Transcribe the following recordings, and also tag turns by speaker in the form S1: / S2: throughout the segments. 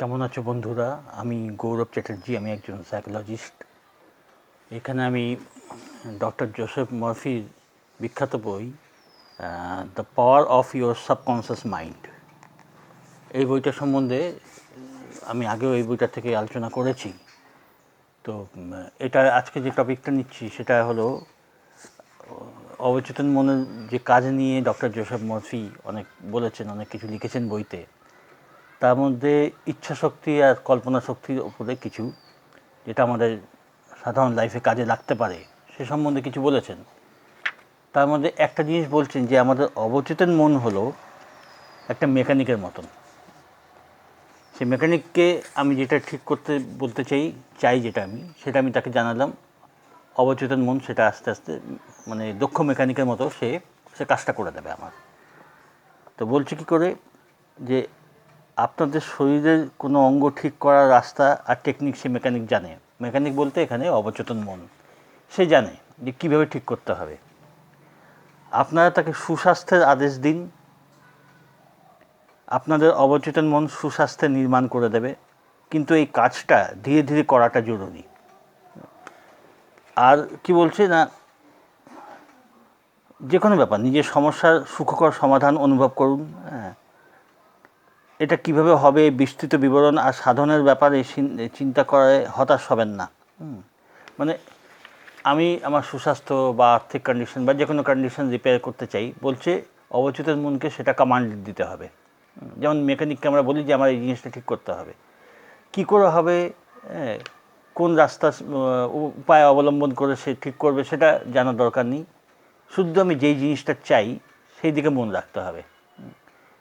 S1: কেমন আছো বন্ধুরা? আমি গৌরব চ্যাটার্জি, আমি একজন সাইকোলজিস্ট এখানে আমি ডক্টর জোসেফ মরফির বিখ্যাত বই the power of your subconscious mind এই বইটা সম্বন্ধে আমি আগেও এই বইটা থেকে আলোচনা করেছি। তো এটা আজকে যে টপিকটা নিচ্ছি, সেটা হলো, অবচেতন মনের যে কাজ নিয়ে ডক্টর জোসেফ মরফি অনেক বলেছেন, অনেক কিছু লিখেছেন বইতে। তার মধ্যে ইচ্ছা শক্তি আর কল্পনা শক্তির উপরে কিছু, যেটা আমাদের সাধারণ লাইফে কাজে লাগতে পারে, সে সম্বন্ধে কিছু বলেছেন। তার মধ্যে একটা জিনিস বলছেন যে, আমাদের অবচেতন মন হলো একটা মেকানিকের মতন। সেই মেকানিককে আমি যেটা ঠিক করতে বলতে চাই চাই যেটা আমি, সেটা আমি তাকে জানালাম। অবচেতন মন সেটা আস্তে আস্তে মানে দক্ষ মেকানিকের মতো সে সে কাজটা করে দেবে আমার। তো বলছে কি করে, যে আপনাদের শরীরের কোনো অঙ্গ ঠিক করার রাস্তা আর টেকনিক সে মেকানিক জানে। মেকানিক বলতে এখানে অবচেতন মন। সে জানে যে কীভাবে ঠিক করতে হবে। আপনারা তাকে সুস্বাস্থ্যের আদেশ দিন। আপনাদের অবচেতন মন সুস্বাস্থ্যের নির্মাণ করে দেবে। কিন্তু এই কাজটা ধীরে ধীরে করাটা জরুরি। আর কি বলছে না, যে কোনো ব্যাপার, নিজের সমস্যার সুখকর সমাধান অনুভব করুন হ্যাঁ। এটা কীভাবে হবে বিস্তৃত বিবরণ আর সাধনের ব্যাপারে চিন্তা করে হতাশ হবেন না। মানে আমি আমার সুস্বাস্থ্য বা আর্থিক কন্ডিশন বা যে কোনো কন্ডিশন রিপেয়ার করতে চাই, বলছে অবচেতন মনকে সেটা কমান্ড দিতে হবে। যেমন মেকানিককে আমরা বলি যে, আমার এই জিনিসটা ঠিক করতে হবে। কি করে হবে? কোন রাস্তা উপায় অবলম্বন করে সে ঠিক করবে সেটা জানার দরকার নেই। শুধু আমি যেই জিনিসটা চাই, সেই দিকে মন রাখতে হবে।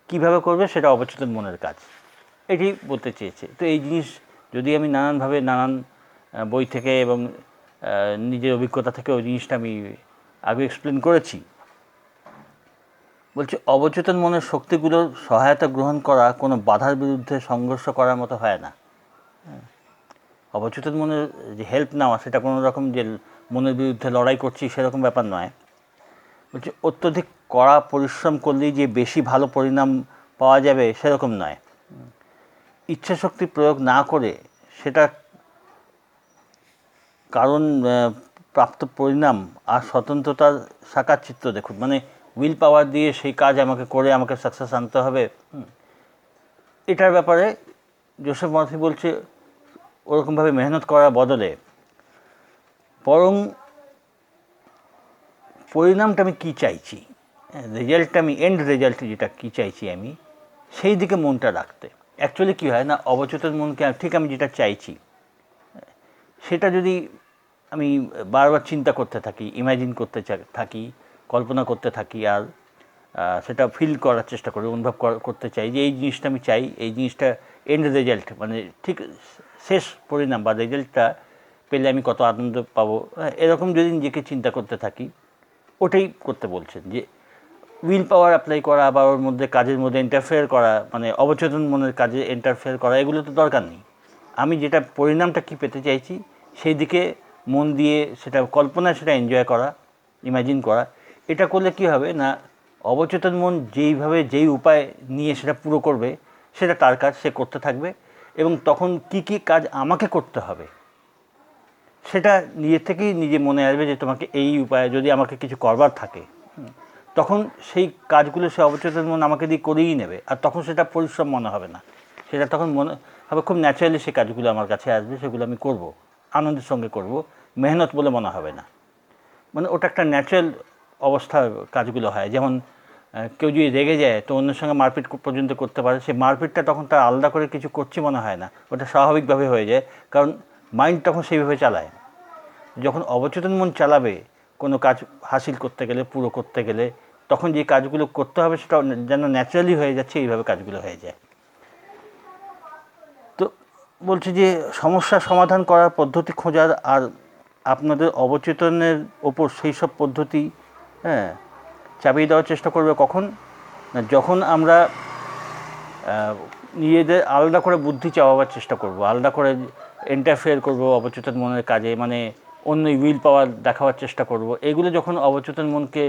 S1: কীভাবে করবে সেটা অবচেতন মনের কাজ। এটি বলতে চেয়েছে। তো এই জিনিস যদি আমি নানানভাবে নানান বই থেকে এবং নিজের অভিজ্ঞতা থেকে ওই জিনিসটা আমি আগে এক্সপ্লেন করেছি, বলছে অবচেতন মনের শক্তিগুলোর সহায়তা গ্রহণ করা কোনো বাধার বিরুদ্ধে সংঘর্ষ করার মতো হয় না। হ্যাঁ। অবচেতন মনের যে হেল্প নেওয়া, সেটা কোনো রকম যে মনের বিরুদ্ধে লড়াই করছি সেরকম ব্যাপার নয়। বলছে অত্যধিক কড়া পরিশ্রম করলেই যে বেশি ভালো পরিণাম পাওয়া যাবে সেরকম নয়। ইচ্ছাশক্তি প্রয়োগ না করে সেটা কারণ প্রাপ্ত পরিণাম আর স্বতন্ত্রতার সাকার চিত্র দেখুন। মানে উইল পাওয়ার দিয়ে সেই কাজ আমাকে করে আমাকে সাকসেস আনতে হবে। এটার ব্যাপারে জোসেফ মর্ফি বলছে, ওরকমভাবে মেহনত করার বদলে বরং পরিণামটা আমি কী চাইছি? রেজাল্টটা আমি এন্ড রেজাল্ট যেটা কী চাইছি আমি সেই দিকে মনটা রাখতে। অ্যাকচুয়ালি কী হয় না অবচেতন মনকে ঠিক আমি যেটা চাইছি সেটা যদি আমি বারবার চিন্তা করতে থাকি ইমাজিন করতে থাকি কল্পনা করতে থাকি আর সেটা ফিল করার চেষ্টা করি অনুভব করতে চাই যে এই জিনিসটা আমি চাই এই জিনিসটা এন্ড রেজাল্ট মানে ঠিক শেষ পরিণাম বা রেজাল্টটা পেলে আমি কত আনন্দ পাবো হ্যাঁ, এরকম যদি নিজেকে চিন্তা করতে থাকি ওটাই করতে বলছেন যে উইল পাওয়ার অ্যাপ্লাই করা বা ওর মধ্যে কাজের মধ্যে ইন্টারফেয়ার করা মানে অবচেতন মনের কাজে ইন্টারফেয়ার করা, এগুলো তো দরকার নেই। আমি যেটা পরিণামটা কি পেতে চাইছি, সেই দিকে মন দিয়ে সেটা, কল্পনায় সেটা এনজয় করা ইমাজিন করা, এটা করলে কি হবে না, অবচেতন মন যেইভাবে যেই উপায় নিয়ে সেটা পুরো করবে, সেটা তার কাজ, সে করতে থাকবে এবং তখন কি কি কাজ আমাকে করতে হবে, সেটা নিজে থেকেই নিজে মনে আসবে যে তোমাকে এই উপায়ে যদি আমাকে কিছু করবার থাকে। তখন সেই কাজগুলো সে অবচেতন মন আমাকে দিয়ে করেই নেবে। আর তখন সেটা পরিশ্রম মনে হবে না। সেটা তখন মনে হবে, খুব ন্যাচারালি সে কাজগুলো আমার কাছে আসবে, সেগুলো আমি করব, আনন্দের সঙ্গে করব, মেহনত বলে মনে হবে না। মানে ওটা একটা ন্যাচারাল অবস্থা কাজগুলো হয়। যেমন কেউ যদি রেগে যায়, তো অন্যের সঙ্গে মারপিট পর্যন্ত করতে পারে। সেই মারপিটটা তখন তার আলাদা করে কিছু করছি মনে হয় না। ওটা স্বাভাবিকভাবে হয়ে যায়। কারণ মাইন্ড তখন সেইভাবে চালায় যখন অবচেতন মন চালাবে কোনো কাজ হাসিল করতে গেলে, পুরো করতে গেলে, তখন যে কাজগুলো করতে হবে সেটা যেন ন্যাচারালি হয়ে যাচ্ছে, এইভাবে কাজগুলো হয়ে যায়। তো বলছি যে সমস্যা সমাধান করার পদ্ধতি খোঁজার আর আপনাদের অবচেতনের ওপর সেই সব পদ্ধতি হ্যাঁ চাপিয়ে দেওয়ার চেষ্টা করবে কখন? না, যখন আমরা নিজেদের আলাদা করে বুদ্ধি চাওয়াবার চেষ্টা করব, আলাদা করে ইন্টারফেয়ার করব অবচেতন মনের কাজে মানে অন্য উইল পাওয়ার দেখাবার চেষ্টা করব। এগুলো যখন অবচেতন মনকে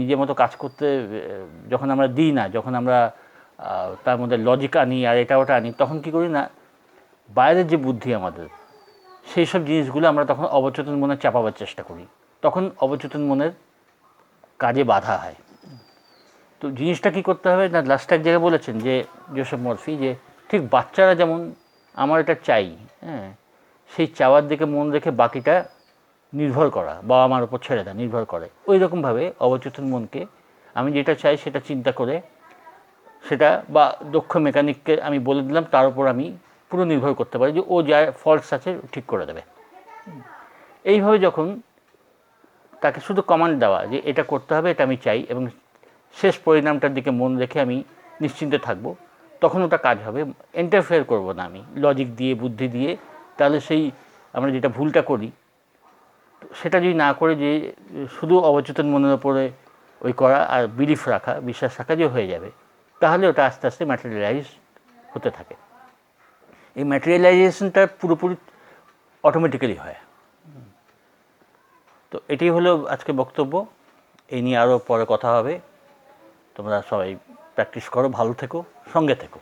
S1: নিজের মতো কাজ করতে যখন আমরা দিই না, যখন আমরা তার মধ্যে লজিক আনি আর এটা ওটা আনি, তখন কি করি না, বাইরের যে বুদ্ধি আমাদের, সেই সব জিনিসগুলো আমরা তখন অবচেতন মনে চাপাবার চেষ্টা করি। তখন অবচেতন মনের কাজে বাধা হয়। তো জিনিসটা কি করতে হবে না লাস্ট এক জায়গায় বলেছেন যে জোসেফ মরফি যে, ঠিক বাচ্চারা যেমন, আমার এটা চাই হ্যাঁ সেই চাওয়ার দিকে মন রেখে বাকিটা নির্ভর করা, বাবা আমার উপর ছেড়ে দেয় নির্ভর করে। ওই রকমভাবে অবচেতন মনকে আমি যেটা চাই সেটা চিন্তা করে সেটা বা দক্ষ মেকানিককে আমি বলে দিলাম, তার উপর আমি পুরো নির্ভর করতে পারি যে ও যা ফল্টস আছে ঠিক করে দেবে। এইভাবে যখন তাকে শুধু কমান্ড দেওয়া যে এটা করতে হবে, এটা আমি চাই এবং শেষ পরিণামটার দিকে মন রেখে আমি নিশ্চিন্তে থাকব, তখন ওটা কাজ হবে। ইন্টারফেয়ার করব না আমি। লজিক দিয়ে, বুদ্ধি দিয়ে তাহলে সেই আমরা যেটা ভুলটা করি সেটা যদি না করে যে শুধু অবচেতন মনের ওপরে ওই করা আর বিলিফ রাখা, বিশ্বাস রাখা যে হয়ে যাবে, তাহলে ওটা আস্তে আস্তে ম্যাটেরিয়ালাইজ হতে থাকে। এই ম্যাটেরিয়ালাইজেশনটা পুরোপুরি অটোমেটিক্যালি হয়। তো এটি হলো আজকে বক্তব্য। এই নিয়ে আরও পরে কথা হবে। তোমরা সবাই প্র্যাকটিস করো, ভালো থেকো, সঙ্গে থেকো।